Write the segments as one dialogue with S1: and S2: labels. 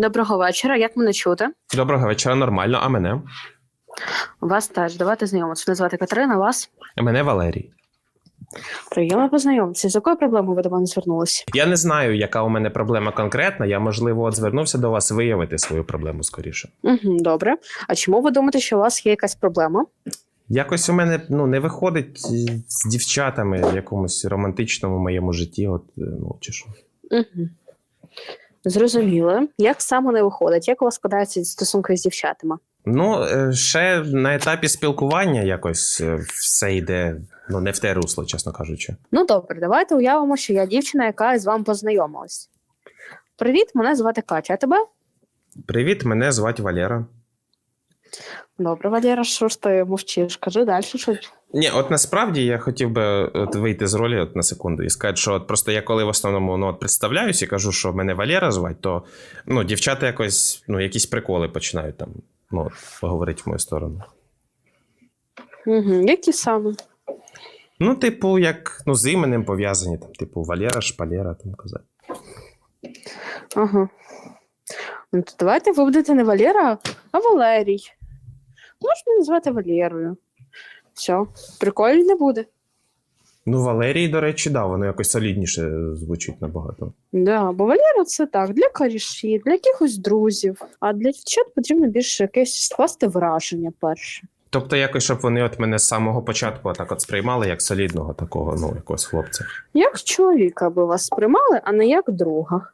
S1: Доброго вечора. Як мене чути?
S2: Доброго вечора, нормально. А мене?
S1: Вас теж. Давайте знайомитися. Мене звати Катерина. Вас
S2: Мене Валерій.
S1: приємно познайомитися. З якою проблемою ви до мене звернулися?
S2: Я не знаю, яка у мене проблема конкретна. Я, можливо, от звернувся до вас виявити свою проблему скоріше.
S1: Угу, добре. А чому ви думаєте, що у вас є якась проблема?
S2: Якось у мене ну, не виходить з дівчатами в якомусь романтичному моєму житті. От, е, ну, чи що.
S1: Угу. Зрозуміло. Як саме не виходить? Як у вас складаються стосунки з дівчатами?
S2: Ну, е, ще на етапі спілкування якось е, все йде ну, не в те русло, чесно кажучи.
S1: Ну добре, давайте уявимо, що я дівчина, яка з вами познайомилась. Привіт, мене звати Катя. А тебе?
S2: Привіт, мене звати Валера.
S1: Добре, Валера, що ж ти мовчиш? Кажи далі щось.
S2: Ні, от насправді я хотів би от вийти з ролі от на секунду і сказати, що от просто я коли в основному ну, от представляюсь і кажу, що мене Валера звать, то ну, дівчата якось ну, якісь приколи починають там ну, от, поговорити в мою сторону.
S1: Угу. Які саме?
S2: Ну, типу, як ну, з іменем пов'язані, там, типу, Валера, Шпалера, там казати.
S1: Ага. Ну, то давайте ви будете не Валера, а Валерій. Можна назвати Валерою. Все, прикольно не буде.
S2: Ну, Валерій, до речі, да, воно якось солідніше звучить набагато.
S1: Да, бо Валера це так, для коріші, для якихось друзів. А для дівчат потрібно більше якесь скласти враження перше.
S2: Тобто, якось, щоб вони от мене з самого початку так от сприймали як солідного такого, ну, якогось хлопця.
S1: Як чоловіка би вас сприймали, а не як друга.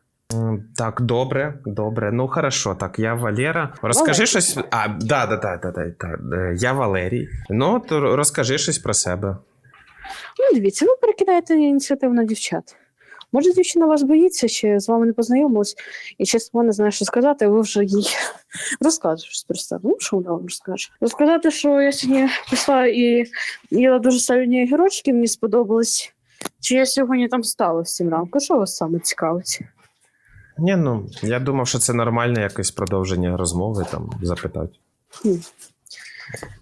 S2: Так, добре, добре. Ну хорошо, так, я Валера. Розкажи
S1: Валерій.
S2: щось. А, да, да, да, да, да, да. е, Я Валерій. Ну, то розкажи щось про себе.
S1: Ну, дивіться, ви перекидаєте ініціативу на дівчат. Може, дівчина вас боїться, ще з вами не познайомилась, і чесно не знає, що сказати, а ви вже їй розкажете щось про себе. Ну, що вона вам розкаже? Розказати, що я сьогодні пішла і їла дуже солені огірочки, мені сподобались. Чи я сьогодні там стала в сім ранку? Що вас саме цікавить?
S2: Ні, ну, я думав, що це нормальне якесь продовження розмови, там, запитати.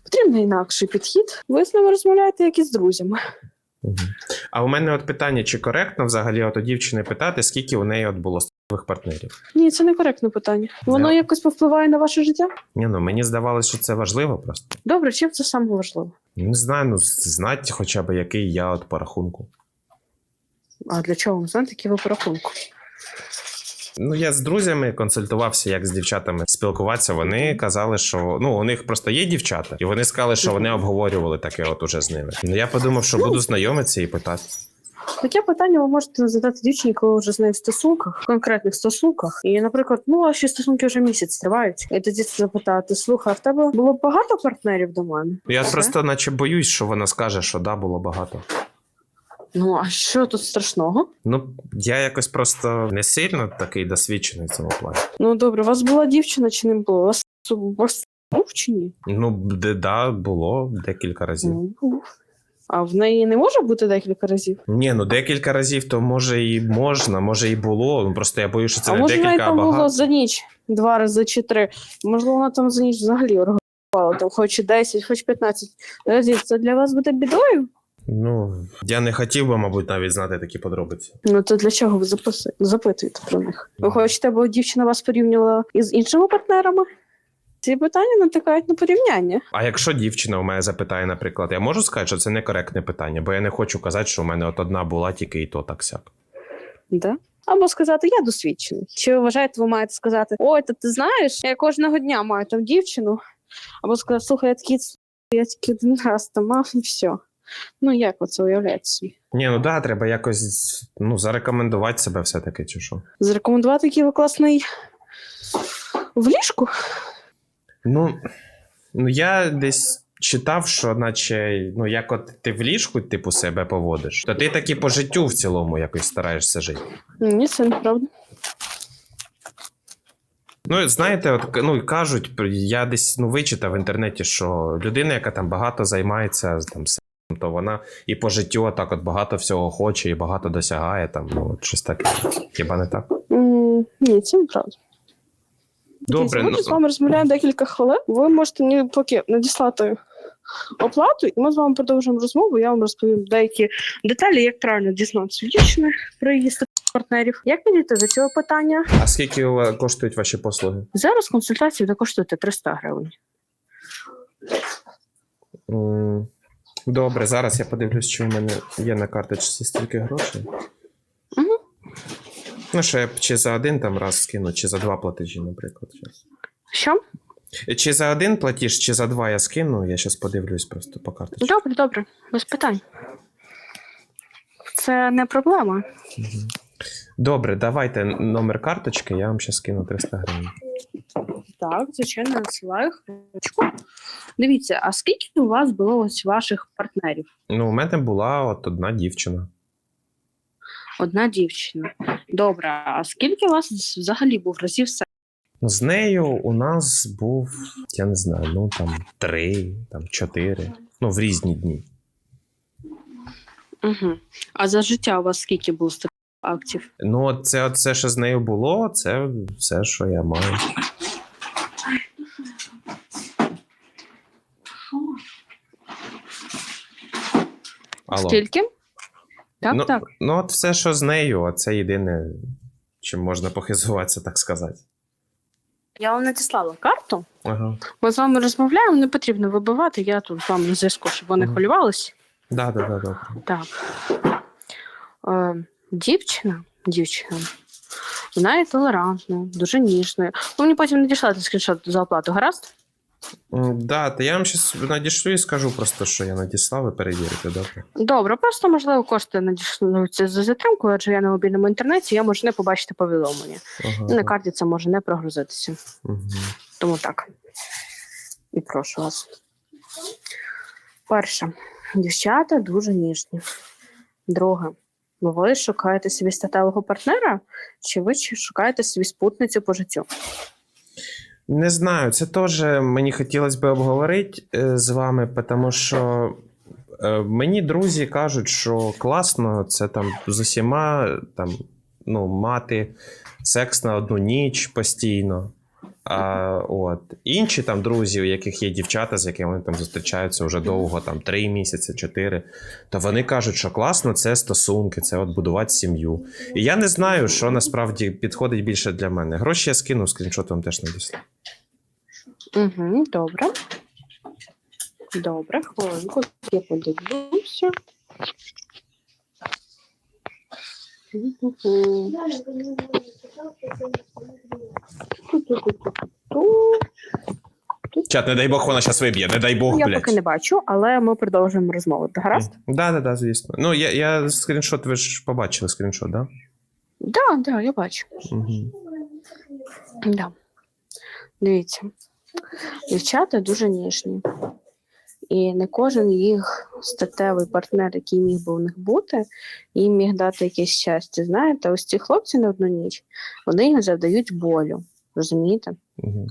S1: Потрібен інакший підхід. Ви з ними розмовляєте, як із друзями.
S2: Угу. А у мене от питання: чи коректно взагалі от у дівчини питати, скільки у неї от було статевих партнерів?
S1: Ні, це не коректне питання. Воно
S2: Я-
S1: якось повпливає на ваше життя?
S2: Ні, ну мені здавалося, що це важливо просто.
S1: Добре, чим це саме важливо?
S2: Не знаю, ну знати хоча б, який я от по рахунку.
S1: А для чого вам знаєте, які ви по рахунку?
S2: Ну, я з друзями консультувався, як з дівчатами спілкуватися. Вони казали, що ну у них просто є дівчата, і вони сказали, що вони обговорювали таке, от уже з ними. Ну я подумав, що буду знайомитися і питати.
S1: Таке питання ви можете задати дівчині, коли вже з нею в стосунках, в конкретних стосунках. І, наприклад, ну а ще стосунки вже місяць тривають. І тоді запитати: слухай, а в тебе було багато партнерів до мене?
S2: Я
S1: Все?
S2: просто, наче боюсь, що вона скаже, що да, було багато.
S1: Ну а що тут страшного?
S2: Ну я якось просто не сильно такий досвідчений в цьому плані.
S1: Ну добре, у вас була дівчина чи не було? У вас, у вас був чи ні?
S2: Ну, де, да, було декілька разів.
S1: Ну, був. А в неї не може бути декілька разів?
S2: Ні, ну декілька разів, то може і можна, може і було. Ну просто я боюсь, що це
S1: а
S2: не
S1: може
S2: декілька, а
S1: там було за ніч два рази чи три. Можливо, вона там за ніч взагалі організувала, там хоч і 10, хоч 15 разів. Це для вас буде бідою?
S2: Ну, я не хотів би, мабуть, навіть знати такі подробиці.
S1: Ну то для чого ви записи- запитуєте про них? Ви хочете, бо дівчина вас порівнювала із іншими партнерами? Ці питання натикають на порівняння.
S2: А якщо дівчина у мене запитає, наприклад, я можу сказати, що це некоректне питання, бо я не хочу казати, що у мене от одна була тільки і то так сяк.
S1: Да? Або сказати, я досвідчений. Чи ви вважаєте, ви маєте сказати, ой, та ти знаєш, я кожного дня маю там дівчину. Або сказати, слухай, я такий, я тільки один раз там мав і все. Ну, як ви це уявляєте собі?
S2: Ні, ну да, треба якось ну, зарекомендувати себе все-таки, чи що.
S1: Зарекомендувати, який ви класний в ліжку?
S2: Ну, ну я десь читав, що наче, ну, як от ти в ліжку, типу, себе поводиш, то ти таки по життю в цілому якось стараєшся жити.
S1: Ні, це неправда.
S2: Ну, знаєте, от ну кажуть, я десь ну вичитав в інтернеті, що людина, яка там багато займається там то вона і по життю так от багато всього хоче і багато досягає. Там ну от щось таке. Хіба не так?
S1: М, Ні, це неправда.
S2: Добре,
S1: Ми
S2: ну
S1: з вами розмовляємо декілька хвилин. Ви можете мені поки надіслати оплату, і ми з вами продовжимо розмову. Я вам розповім деякі деталі, як правильно дізнатися дівчини про її партнерів. Як підійти до цього питання?
S2: А скільки е, коштують ваші послуги?
S1: Зараз консультації буде коштувати 300 гривень.
S2: М, Добре, зараз я подивлюсь, чи в мене є на карточці стільки грошей.
S1: Мгм.
S2: Ну, що я б чи за один там раз скину, чи за два платежі, наприклад. щас.
S1: Що?
S2: Чи за один платіж, чи за два я скину, я зараз подивлюсь просто по карточці.
S1: Добре, добре, без питань. Це не проблема.
S2: Мгм. Добре, давайте номер карточки, я вам ще скину 300 гривень.
S1: Так, звичайно, надсилаю хвилиночку. Дивіться, а скільки у вас було ось ваших партнерів?
S2: Ну, у мене була от одна дівчина.
S1: Одна дівчина. Добре, а скільки у вас взагалі був разів?
S2: Ну, З нею у нас був, я не знаю, ну там три, там чотири. Ну, в різні дні.
S1: Угу. А за життя у вас скільки було з таких актів?
S2: Ну, це, це, що з нею було, це все, що я маю. Алло.
S1: Скільки? Так,
S2: ну,
S1: так.
S2: ну, от все, що з нею, це єдине, чим можна похизуватися, так сказати.
S1: Я вам надіслала карту.
S2: Ага.
S1: Ми з вами розмовляємо, не потрібно вибивати. Я тут з вами на зв'язку, щоб вони
S2: Мгм.
S1: хвилювалися.
S2: Да, да, да, добре.
S1: Так. Е, дівчина, дівчина. Вона є толерантною, дуже ніжною. Ви мені потім надішлете скріншот за оплату, гаразд?
S2: Да, то я вам щас надішлю і скажу просто, що я надіслав, і перевірите, добре.
S1: Добре, просто можливо кошти надішлюються за затримкою, адже я на мобільному інтернеті, я можу не побачити повідомлення.
S2: Ага.
S1: І на карті це може не прогрузитися.
S2: Мгм.
S1: Тому так. І прошу вас. Перше, дівчата дуже ніжні. Друге, ви шукаєте собі статевого партнера, чи ви шукаєте собі спутницю по життю?
S2: Не знаю, це теж мені хотілося б обговорити е, з вами, тому що е, мені друзі кажуть, що класно це там з усіма там, ну, мати секс на одну ніч постійно. А от інші там друзі, у яких є дівчата, з якими вони там зустрічаються вже довго, там три місяці, чотири, то вони кажуть, що класно це стосунки, це от будувати сім'ю. І я не знаю, що насправді підходить більше для мене. Гроші я скину, скріншот вам теж надіслав.
S1: Угу, добре. Добре, хвилинку, я подивлюся.
S2: Чат, не дай Бог, вона зараз виб'є, не дай Бог,
S1: Я
S2: блядь.
S1: поки не бачу, але ми продовжуємо розмову. Гаразд?
S2: Да, да, да, звісно. Ну, я, я скріншот, ви ж побачили скріншот, да?
S1: Так, да, да, я бачу.
S2: Угу.
S1: Да. Дивіться, дівчата дуже ніжні. І не кожен їх статевий партнер, який міг би у них бути, їм міг дати якесь щастя. Знаєте, ось ці хлопці на одну ніч вони їм завдають болю. Розумієте?
S2: Угу.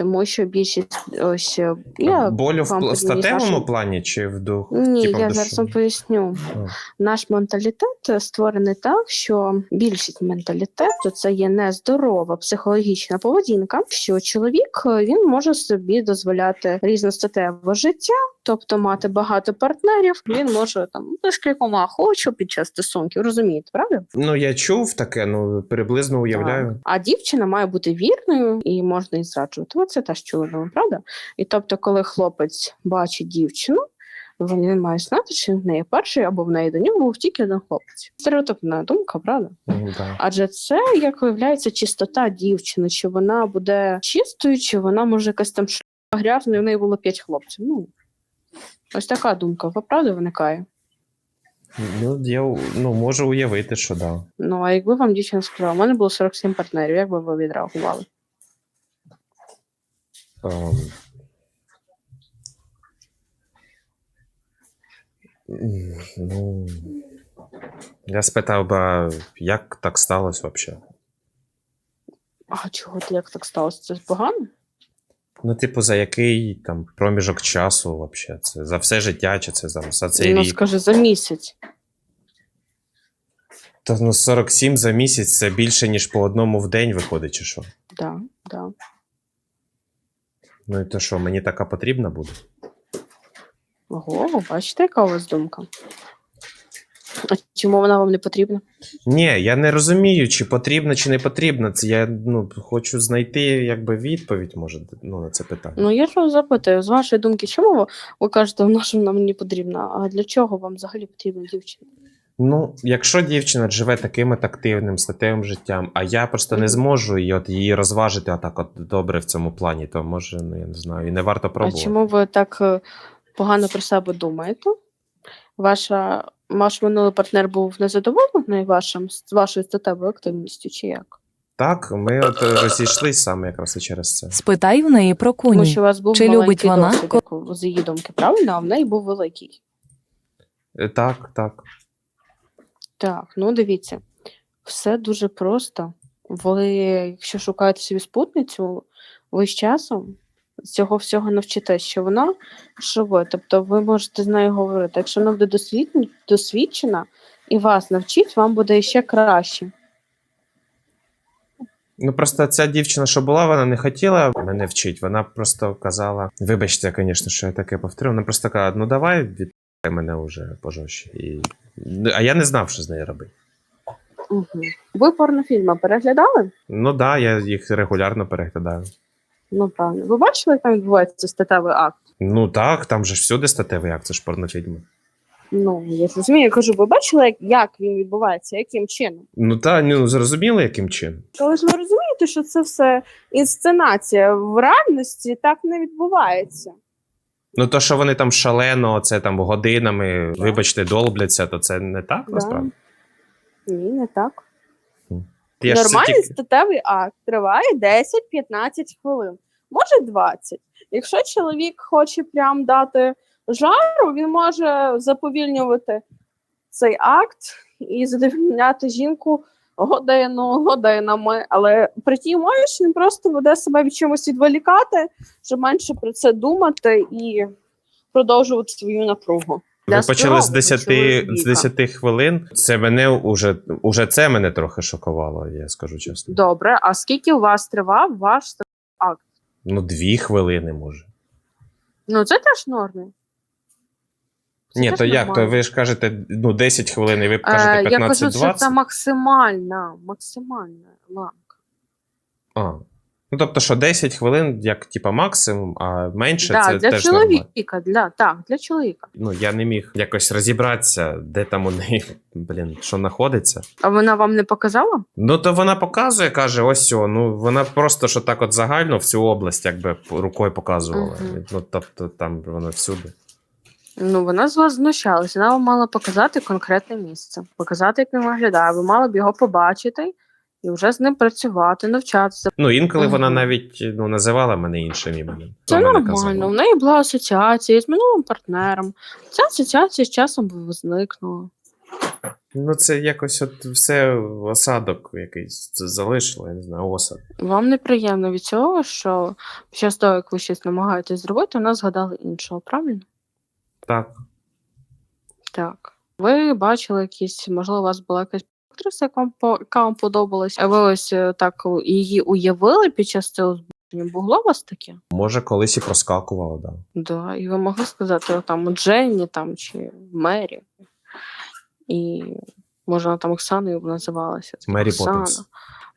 S1: Тому що більшість ось е, я
S2: Болю в статевому
S1: нашу-
S2: плані чи в дух?
S1: ні,
S2: типа в
S1: я зараз вам поясню.
S2: А.
S1: Наш менталітет створений так, що більшість менталітету це є нездорова психологічна поведінка. Що чоловік е, він може собі дозволяти різностатеве життя, тобто мати багато партнерів. Він може там з кількома хочу під час стосунків. Розумієте, правда?
S2: Ну, я чув таке, ну приблизно уявляю.
S1: Так. А дівчина має бути вірною і можна і зраджувати. Це теж ну, правда? І тобто, коли хлопець бачить дівчину, він має знати, що в неї перший або в неї до нього був тільки один хлопець. Стереотипна думка, правда?
S2: Да.
S1: Адже це як виявляється чистота дівчини, чи вона буде чистою, чи вона може якась там грязна, і в неї було п'ять хлопців. Ну ось така думка, ви правда виникає.
S2: Ну, я ну, можу уявити, що да.
S1: Ну а якби вам дівчина сказала, у мене було 47 партнерів, як би ви відреагували?
S2: М, Ну, я спитав би, як так сталося взагалі?
S1: А чого ти як так сталося? Це погано?
S2: Ну, типу, за який там проміжок часу вообще? Це за все життя, чи це за, за цей
S1: ну
S2: рік?
S1: скажи за місяць.
S2: Та ну 47 за місяць це більше, ніж по одному в день виходить, чи що?
S1: Да, да.
S2: Ну і то що, мені така потрібна буде?
S1: Ого, бачите, яка у вас думка? А чому вона вам не потрібна?
S2: Ні, я не розумію, чи потрібно, чи не потрібно. Це я ну, хочу знайти якби відповідь, може, ну, на це питання.
S1: Ну, я ж вас запитую, з вашої думки, чому ви, ви кажете, вона що вона мені потрібна? А для чого вам взагалі потрібна дівчина?
S2: Ну, якщо дівчина живе таким от активним статевим життям, а я просто не зможу її, от, її розважити отак от добре в цьому плані, то може, ну я не знаю, і не варто
S1: А
S2: пробувати.
S1: чому ви так е, погано про себе думаєте? Ваша, ваш минулий партнер був незадоволений вашим, з вашою статевою активністю, чи як?
S2: Так, ми от е, розійшлись саме якраз і через це.
S3: Спитай в неї про
S1: Тому
S3: куні.
S1: що у вас був
S3: Чи любить
S1: маленький
S3: вона,
S1: досвід, як з її думки, правильно? А в неї був великий.
S2: Е, Так, так.
S1: Так, ну дивіться, все дуже просто. Ви, якщо шукаєте собі спутницю, ви з часом цього всього навчитесь, що вона живе. Тобто ви можете з нею говорити. Якщо вона буде досвід- досвідчена і вас навчить, вам буде ще краще.
S2: Ну просто ця дівчина, що була, вона не хотіла мене вчити. Вона просто казала: вибачте, звісно, що я таке повторив. Вона просто казала, ну давай відпускай мене вже пожорстче. І... А я не знав, що з нею робити.
S1: Угу. Ви порнофільми переглядали?
S2: Ну так, да, я їх регулярно переглядаю.
S1: Ну правильно. Ви бачили, як там відбувається статевий акт?
S2: Ну так, там же ж всюди статевий акт, це ж порнофільми.
S1: Ну, я розумію, я кажу, ви бачили, як, як він відбувається, яким чином?
S2: Ну та ну зрозуміло, яким чином.
S1: Але ж ви розумієте, що це все інсценація. В реальності так не відбувається.
S2: Ну то, що вони там шалено, це там годинами, вибачте, долбляться, то це не так
S1: Да.
S2: насправді.
S1: Ні, не так.
S2: Я ж це
S1: Нормальний
S2: тільки-
S1: статевий акт триває 10-15 хвилин, може 20. Якщо чоловік хоче прям дати жару, він може заповільнювати цей акт і задовільняти жінку годину, годинами. Але при тій умові, що він просто буде себе від чимось відволікати, щоб менше про це думати і продовжувати свою напругу.
S2: Ви
S1: Для
S2: почали з
S1: здорового
S2: 10, з 10 хвилин. Це мене уже, уже це мене трохи шокувало, я скажу чесно.
S1: Добре, а скільки у вас тривав ваш акт?
S2: Ну, дві хвилини може.
S1: Ну, це теж норми. Це
S2: Ні, то як? То ви ж кажете, ну, 10 хвилин, і ви кажете
S1: Е, я кажу, що це максимальна, максимальна ланка.
S2: А. Ну, тобто, що 10 хвилин, як типа максимум, а менше
S1: Да,
S2: це
S1: для
S2: теж нормально.
S1: чоловіка, для, так, для чоловіка.
S2: Ну, я не міг якось розібратися, де там у неї, блін, що знаходиться.
S1: А вона вам не показала?
S2: Ну, то вона показує, каже, ось о, ну вона просто що так от загально в цю область, якби рукою показувала.
S1: Мгм.
S2: Ну, тобто, там вона всюди.
S1: Ну, вона з вас знущалася. Вона вам мала показати конкретне місце, показати, як він виглядає. Ви мали б його побачити і вже з ним працювати, навчатися.
S2: Ну, інколи вона навіть ну, називала мене іншим іменем.
S1: Це
S2: Вона
S1: нормально.
S2: казала.
S1: В неї була асоціація з минулим партнером. Ця асоціація з часом зникнула.
S2: Ну, це якось от все осадок якийсь залишило, я не знаю, осад.
S1: Вам неприємно від цього, що під час того, як ви щось намагаєтесь зробити, вона згадала іншого, правильно?
S2: Так.
S1: Так. Ви бачили якісь, можливо, у вас була якась актриса, яка вам, по- яка вам подобалась, а ви ось е, так її уявили під час цього збудження. Було у вас таке?
S2: Може, колись і проскакувало, да.
S1: Да. І ви могли сказати, о, там у Дженні там, чи Мері. І може вона там Оксаною б називалася.
S2: Мері
S1: Оксана.
S2: Поппінс.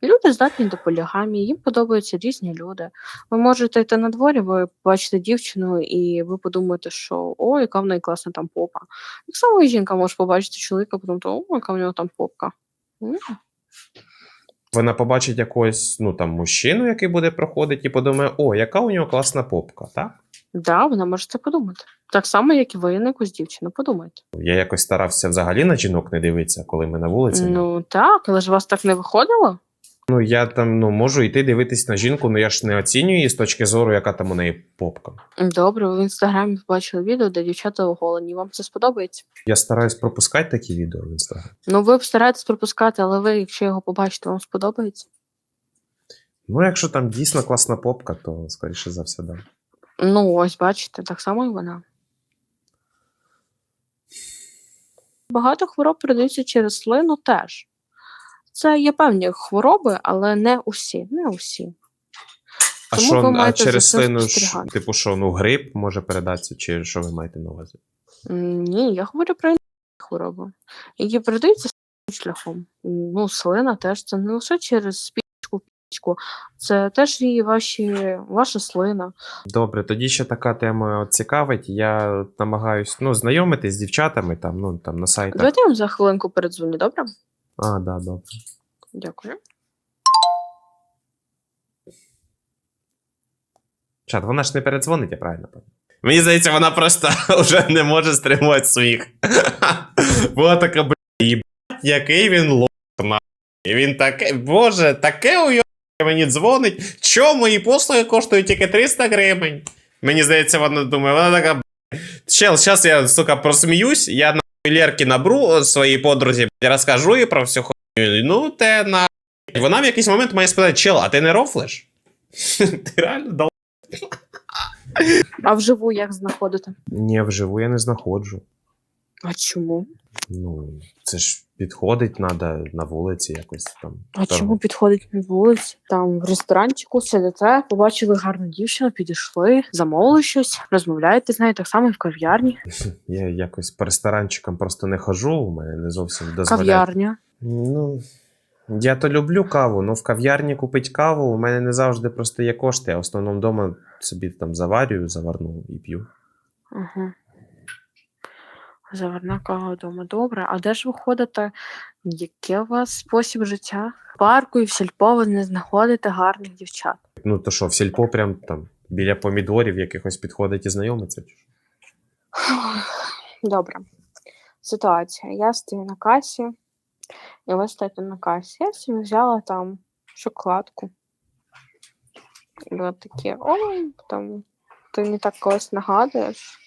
S1: Люди здатні до полігамії, їм подобаються різні люди. Ви можете йти на дворі, ви побачите дівчину, і ви подумаєте, що о, яка в неї класна там попа. Так само і жінка може побачити чоловіка, подумати, о, яка в нього там попка. М,
S2: Вона побачить якогось, ну там, мужчину, який буде проходити, і подумає, о, яка у нього класна попка, так?
S1: Да, вона може це подумати. Так само, як і ви на якусь дівчину, подумайте.
S2: Я якось старався взагалі на жінок не дивитися, коли ми на вулиці.
S1: Ну так, але ж у вас так не виходило?
S2: Ну, я там ну, можу йти дивитись на жінку, але я ж не оцінюю її з точки зору, яка там у неї попка.
S1: Добре, ви в інстаграмі побачили відео, де дівчата оголені. Вам це сподобається?
S2: Я стараюсь пропускати такі відео в інстаграм.
S1: Ну, ви стараєтесь пропускати, але ви, якщо його побачите, вам сподобається?
S2: Ну, якщо там дійсно класна попка, то скоріше за все, да.
S1: Ну, ось бачите, так само і вона. Багато хвороб передаються через слину теж. Це є певні хвороби, але не усі. Не усі.
S2: А
S1: Тому
S2: що
S1: ви
S2: а
S1: маєте за
S2: через
S1: цим
S2: слину, ж,
S1: спостерігати.
S2: типу, що ну, грип може передатися, чи що ви маєте на увазі?
S1: М, Ні, я говорю про інші хвороба, які передаються шляхом. Ну, слина теж це не лише через пічку, пічку, це теж і ваші, ваша слина.
S2: Добре, тоді ще така тема от цікавить. Я намагаюсь ну, знайомитись з дівчатами там, ну, там на сайтах.
S1: Давайте я вам за хвилинку передзвоню, добре?
S2: А, да, добре.
S1: Дякую.
S2: Чат, вона ж не передзвонить, я правильно пам'ятаю. Мені здається, вона просто вже не може стримувати сміх. Була така, блядь, їбать, який він лох, на. І він таке, боже, таке уйо мені дзвонить. Чо мої послуги коштують тільки 300 гривень? Мені здається, вона думає, вона така, блядь, чел, зараз я, сука, просміюсь, я на Лерки набру своїй подрузі, розкажу їй про всю хуйню. Ну, те на. Вона в якийсь момент має спитати, чел, а ти не рофлиш? Ти реально дал.
S1: А вживу як знаходити?
S2: Ні, вживу я не знаходжу.
S1: А чому?
S2: Ну, це ж підходить треба на вулиці якось там.
S1: А
S2: Там-
S1: чому підходить на вулиці? Там в ресторанчику сидите, побачили гарну дівчину, підійшли, замовили щось, розмовляєте з нею так само і в кав'ярні.
S2: Я якось по ресторанчикам просто не хожу, у мене не зовсім дозволяє.
S1: Кав'ярня.
S2: Ну, я то люблю каву, але в кав'ярні купити каву у мене не завжди просто є кошти, а в основному вдома собі там заварюю, заварну і п'ю.
S1: Ага. Заварна кава вдома. Добре. А де ж ви ходите? Який у вас спосіб життя? В парку і в сільпо ви не знаходите гарних дівчат.
S2: Ну, то що, в сільпо прям там біля помідорів якихось підходить і знайомиться? чи що?
S1: Добре. Ситуація. Я стою на касі, і ви стоїте на касі. Я собі взяла там шоколадку. І от такі, ой, там, ти мені так когось нагадуєш.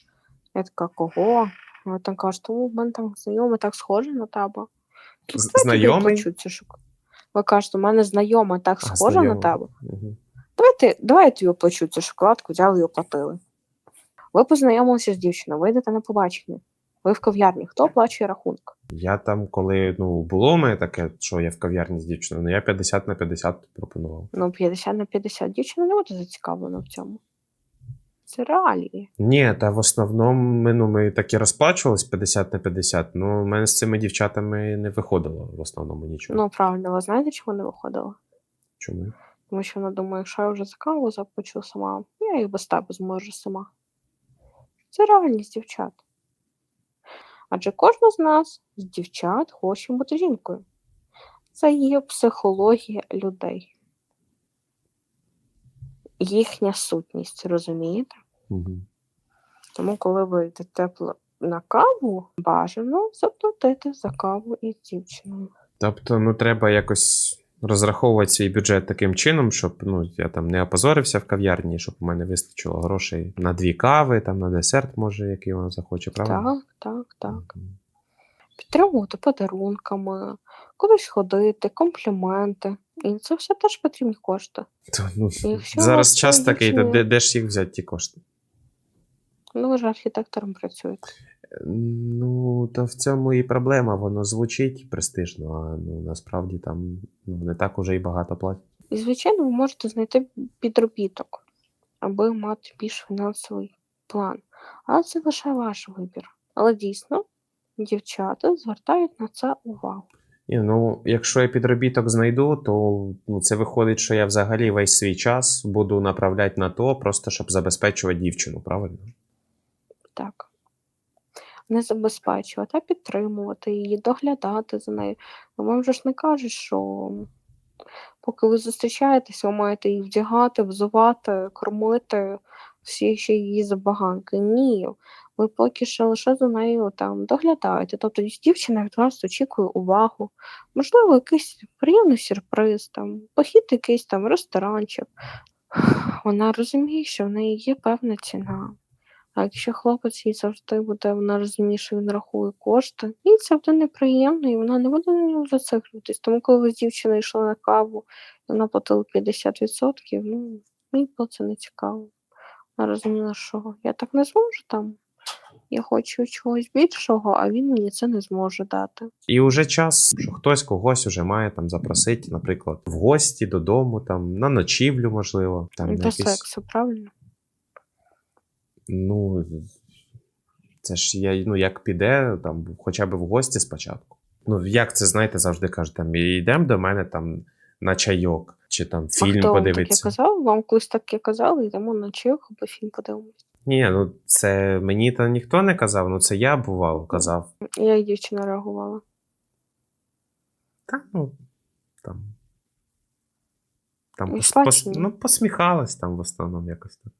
S1: Я така, кого? Ви там кажете, о, в мене там знайомий так схожий на тебе.
S2: З- Знайомий?
S1: почую цю Ви кажете, у мене знайома так
S2: А,
S1: схожа на тебе.
S2: Мгм.
S1: Давайте, давайте я почую цю шоколадку, взяли і оплатили. Ви познайомилися з дівчиною, ви йдете на побачення. Ви в кав'ярні. Хто оплачує рахунок?
S2: Я там, коли ну, було у мене таке, що я в кав'ярні з дівчиною, ну я 50 на 50 пропонував.
S1: Ну, 50 на 50. Дівчина не буде зацікавлена в цьому. Це реалії.
S2: Ні, та в основному ми, ну, ми так і розплачувались 50 на 50, ну, у мене з цими дівчатами не виходило в основному нічого.
S1: Ну, правильно, ви знаєте, чому не виходила?
S2: Чому?
S1: Тому що вона думає, якщо я вже за каву заплачу сама, я і без тебе зможу сама. Це реальність дівчат. Адже кожна з нас, з дівчат, хоче бути жінкою. Це є психологія людей. Їхня сутність, розумієте?
S2: Угу.
S1: Тому, коли ви йдете на каву, бажано заплатити за каву із дівчиною.
S2: Тобто, ну, треба якось розраховувати свій бюджет таким чином, щоб ну, я там не опозорився в кав'ярні, щоб у мене вистачило грошей на дві кави, там на десерт, може, який вона захоче, правильно?
S1: Так, так, так.
S2: Мгм.
S1: Підтримувати подарунками, кудись ходити, компліменти. І це все теж потрібні кошти.
S2: То, ну,
S1: Якщо
S2: зараз
S1: вас
S2: час такий, то де, де ж їх взяти ті кошти?
S1: Ну, ви ж архітектором працюєте.
S2: Ну, то в цьому і проблема. Воно звучить престижно, а ну, насправді там ну, не так уже і багато платять.
S1: І, звичайно, ви можете знайти підробіток, аби мати більш фінансовий план. Але це лише ваш вибір. Але дійсно, дівчата звертають на це увагу.
S2: І, ну, якщо я підробіток знайду, то ну, це виходить, що я взагалі весь свій час буду направляти на то, просто щоб забезпечувати дівчину, правильно?
S1: Так. Не забезпечувати, а підтримувати її, доглядати за нею. Ну, Вам же ж не кажуть, що поки ви зустрічаєтесь, ви маєте її вдягати, взувати, кормити, всі ще її забаганки. Ні. Ви поки що лише за нею там доглядаєте. Тобто дівчина від вас очікує увагу, можливо, якийсь приємний сюрприз, там, похід якийсь там ресторанчик. Вона розуміє, що в неї є певна ціна. А якщо хлопець їй завжди буде, вона розуміє, що він рахує кошти, їй це буде неприємно, і вона не буде на нього зациклюватись. Тому коли ви з дівчиною йшли на каву, і вона платила 50%, ну, мені було це не цікаво. Вона розуміла, що я так не зможу там. Я хочу чогось більшого, а він мені це не зможе дати.
S2: І вже час, що хтось когось уже має там запросити, наприклад, в гості додому, там, на ночівлю, можливо. Там,
S1: До
S2: якісь...
S1: сексу, правильно?
S2: Ну, Це ж я, ну, як піде, там, хоча б в гості спочатку. Ну, як це, знаєте, завжди кажуть, там, йдемо до мене там на чайок, чи там
S1: а
S2: фільм
S1: хто вам
S2: подивитися.
S1: казав? Вам колись таке казали, йдемо на чайок або фільм подивимось.
S2: Ні, ну це мені то ніхто не казав, ну це я бувало казав.
S1: Я і дівчина реагувала.
S2: Та, ну, там. Там
S1: Ну,
S2: пос, пос, ну, посміхалась там в основному якось так.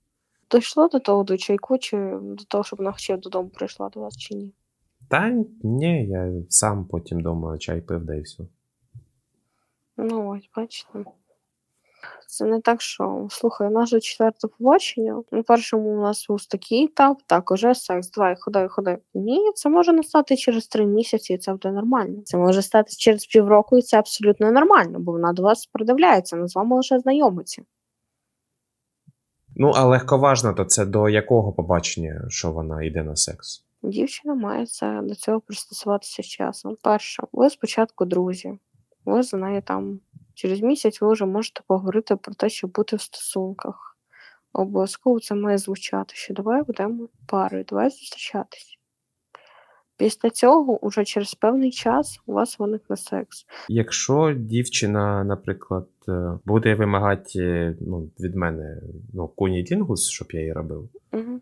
S1: Дійшло до того до чайку, чи до того, щоб вона ще додому прийшла до вас чи ні?
S2: Та ні, я сам потім вдома чай пив, да і все.
S1: Ну, ось, бачите. Це не так, що слухай, у нас же четверте побачення. На першому у нас був такий етап, так, уже секс, давай, ходай, ходай. Ні, це може настати через три місяці, і це буде нормально. Це може стати через півроку, і це абсолютно нормально, бо вона до вас придивляється, вона з вами лише знайомиться.
S2: Ну, а легковажно, то це до якого побачення, що вона йде на секс?
S1: Дівчина має це до цього пристосуватися з часом. Перше, ви спочатку друзі, ви за нею там через місяць ви вже можете поговорити про те, щоб бути в стосунках. Обов'язково це має звучати, що давай будемо парою, давай зустрічатись. Після цього, уже через певний час, у вас виникне секс.
S2: Якщо дівчина, наприклад, е, буде вимагати ну, від мене ну, кунідінгус, щоб я її робив,
S1: Угу.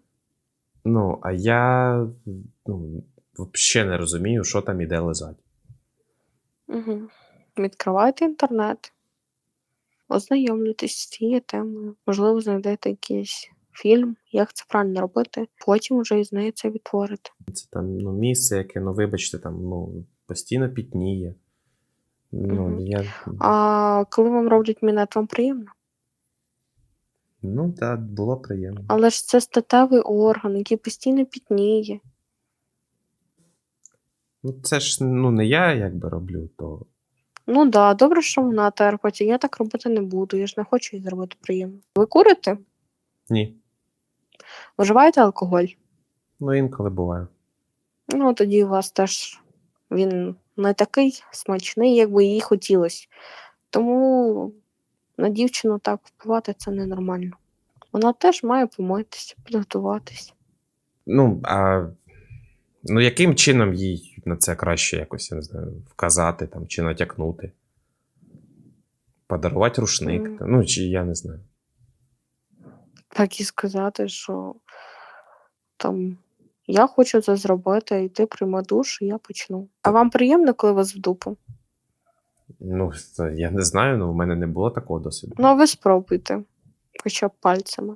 S2: ну, а я ну, взагалі не розумію, що там іде лизати.
S1: Угу. Відкривайте інтернет, ознайомлюйтесь з цією темою. Можливо, знайдете якийсь фільм, як це правильно робити. Потім вже із нею це відтворите.
S2: Це там ну, місце, яке, ну, вибачте, там ну, постійно пітніє. Ну,
S1: Мгм.
S2: я,
S1: А коли вам роблять мінет, вам приємно?
S2: ну, так, було приємно.
S1: Але ж це статевий орган, який постійно пітніє.
S2: Ну, це ж ну, не я якби роблю, то
S1: Ну да, добре, що вона терпить, я так робити не буду. Я ж не хочу їй зробити приємно. Ви курите?
S2: ні.
S1: Вживаєте алкоголь?
S2: Ну, інколи буває.
S1: Ну, тоді у вас теж він не такий смачний, як би їй хотілося. Тому на дівчину так впливати це ненормально. Вона теж має помитися, підготуватись.
S2: Ну, а ну, яким чином їй на це краще якось, я не знаю, вказати там, чи натякнути? Подарувати рушник,
S1: Мгм.
S2: та, ну, чи я не знаю.
S1: Так і сказати, що там я хочу це зробити, і ти прийми душ, і я почну. А вам приємно, коли вас в дупу?
S2: Ну, я не знаю, ну, у мене не було такого досвіду.
S1: Ну, а ви спробуйте, хоча б пальцями.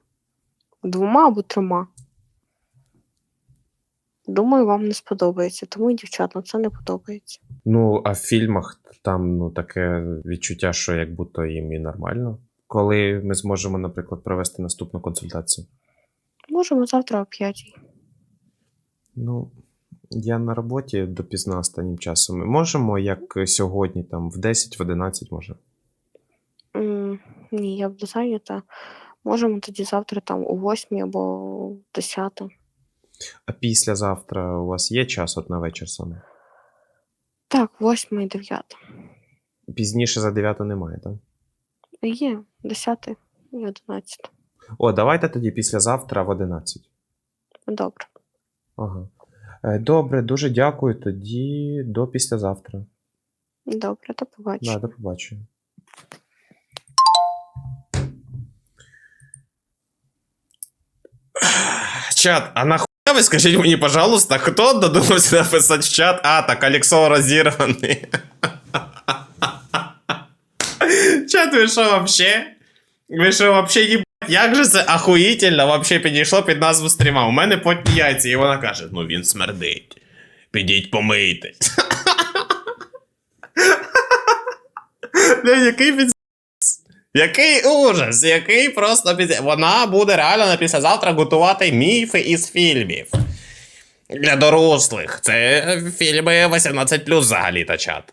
S1: Двома або трьома. Думаю, вам не сподобається, тому і дівчатам це не подобається.
S2: Ну, а в фільмах там ну, таке відчуття, що як будто їм і нормально. Коли ми зможемо, наприклад, провести наступну консультацію.
S1: Можемо завтра о п'ятій.
S2: Ну, я на роботі допізна останнім часом. Ми можемо, як сьогодні, там, в 10, в 11 може.
S1: М, Ні, я буду зайнята. Можемо тоді завтра там о восьмій або десята.
S2: А післязавтра у вас є час от на вечір саме?
S1: Так, восьма і дев'ята.
S2: Пізніше за 9 немає, так?
S1: Є, десяте і одинадцяте.
S2: О, давайте тоді післязавтра в 11.
S1: Добре.
S2: Ага. Е, Добре, дуже дякую. Тоді до післязавтра.
S1: Добре, до побачення.
S2: Да, до побачення. Чат, а нахуя ви скажіть мені, пожалуйста, хто додумався написати в чат? А, так Алексо розірваний. Чат, ви що вообще? Ви що вообще їбать? Як же це ахуїтельно вообще підійшло під назву стріма? У мене потні яйця, і вона каже: ну він смердить. Підіть помийтесь. Який під... Який ужас, який просто під... Вона буде реально на післязавтра готувати міфи із фільмів. Для дорослих. Це фільми 18 взагалі та чат.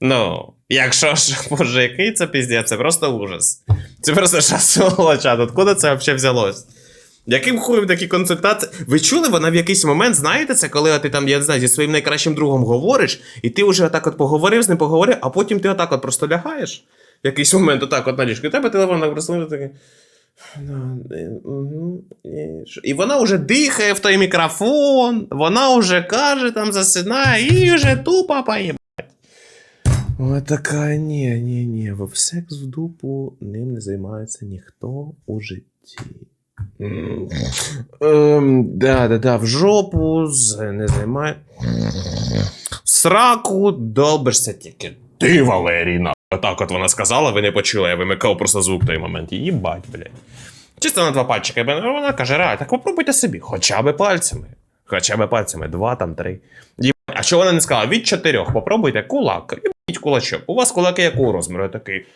S2: Ну, якщо ж, боже, який це піздець, це просто ужас. Це просто шасоло чат. Откуда це взагалі взялось? Яким хуєм такі консультації? Ви чули, вона в якийсь момент, знаєте, це коли ти там, я не знаю, зі своїм найкращим другом говориш, і ти вже отак от поговорив з ним, поговорив, а потім ти отак от просто лягаєш якийсь момент, отак от на ліжку, і тебе телефон так просто такий. Ну, і вона вже дихає в той мікрофон, вона вже каже, там засинає, і вже тупо поїбать. Ось така, ні, ні, ні, в секс в дупу ним не займається ніхто у житті. Ем, да, да, да, в жопу не займає. Сраку долбишся тільки ти, Валерій, Отак от вона сказала, ви не почули, я вимикав просто звук в той момент. Їбать, блядь. Чисто на два пальчики. Вона каже, реально, так попробуйте собі, хоча б пальцями. Хоча б пальцями, два там, три. Їбать. А що вона не сказала? Від чотирьох попробуйте кулак. Їбіть кулачок. У вас кулаки якого розміру? Я такий.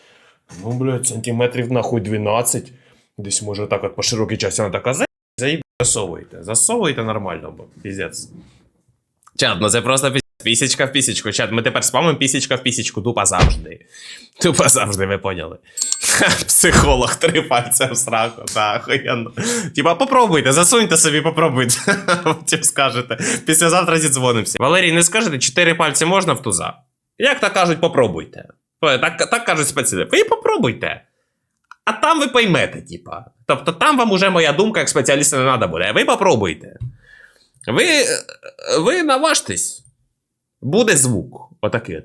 S2: Ну, блядь, сантиметрів нахуй 12. Десь може так от по широкій часі вона така заїб, засовуйте. Засовуйте нормально, бо піздець. Чат, ну це просто пі- пісічка в пісічку. Чат, ми тепер спамимо пісічка в пісічку, тупо завжди. Тупо завжди, ви поняли. Психолог, три пальця в сраку, так, охуєнно. Типа, попробуйте, засуньте собі, попробуйте. Потім скажете. Післязавтра зідзвонимося. Валерій, не скажете, чотири пальці можна в туза? Як то кажуть, попробуйте. Так, так кажуть спеціалісти. Ви попробуйте. А там ви поймете, типа. Тобто там вам уже моя думка як спеціаліста не треба буде. Ви попробуйте. Ви, ви наважтесь. Буде звук. Отакий.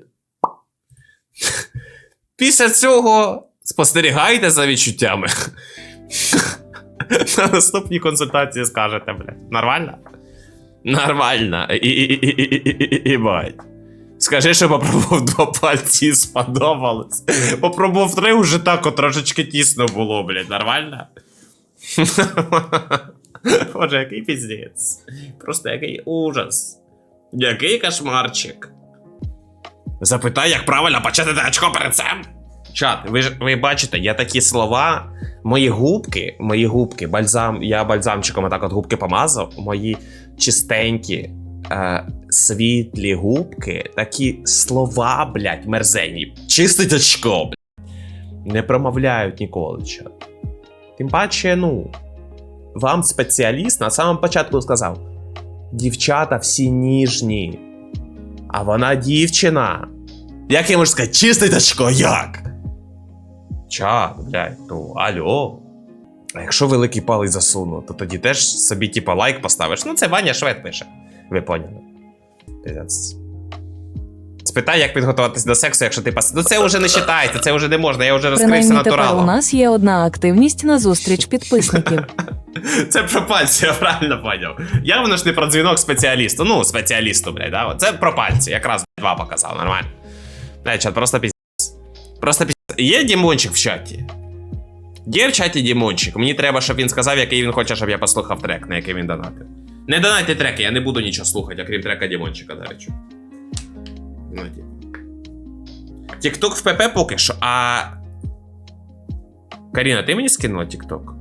S2: Після цього спостерігайте за відчуттями. На наступній консультації скажете, блядь. Нормально? Нормально. І, бать. Скажи, що попробував два пальці і сподобалось. Попробував три, вже так трошечки тісно було, блядь. Нормально? Боже, який піздець. Просто який ужас. Який кошмарчик. Запитай, як правильно почати очко перед цим. Чат, ви ж ви бачите, я такі слова. Мої губки, мої губки, бальзам, я бальзамчиком так от губки помазав. Мої чистенькі, е, світлі губки, такі слова, блядь, мерзені. Чистить очко, блядь. Не промовляють ніколи, чат. Тим паче, ну, вам спеціаліст на самому початку сказав: дівчата всі ніжні, а вона дівчина. Як я можу сказати, чистий дочко, як? Ча, блядь, ну, алло. А якщо великий палець засуну, то тоді теж собі, типа, лайк поставиш. Ну, це Ваня Швед пише. Ви поняли. Пиздець. Спитай, як підготуватись до сексу, якщо ти пас. Ну це вже не вважається, це вже не можна, я вже розкрився
S3: Принаймні тепер у нас є одна активність на зустріч підписників.
S2: Це про пальці, я правильно поняв. Явно ж не про дзвінок спеціалісту. Ну, спеціалісту, блядь, да? Це про пальці. Якраз два показав, нормально. Не, чат, просто піздець. Просто піздець. Є Дімончик в чаті? Є в чаті Дімончик. Мені треба, щоб він сказав, який він хоче, щоб я послухав трек, на який він донатив. Не донайте треки, я не буду нічого слухати, окрім трека Дімончика, до речі. Типу. Тікток в ПП поки що, а. Каріна, ти мені скинула Тікток?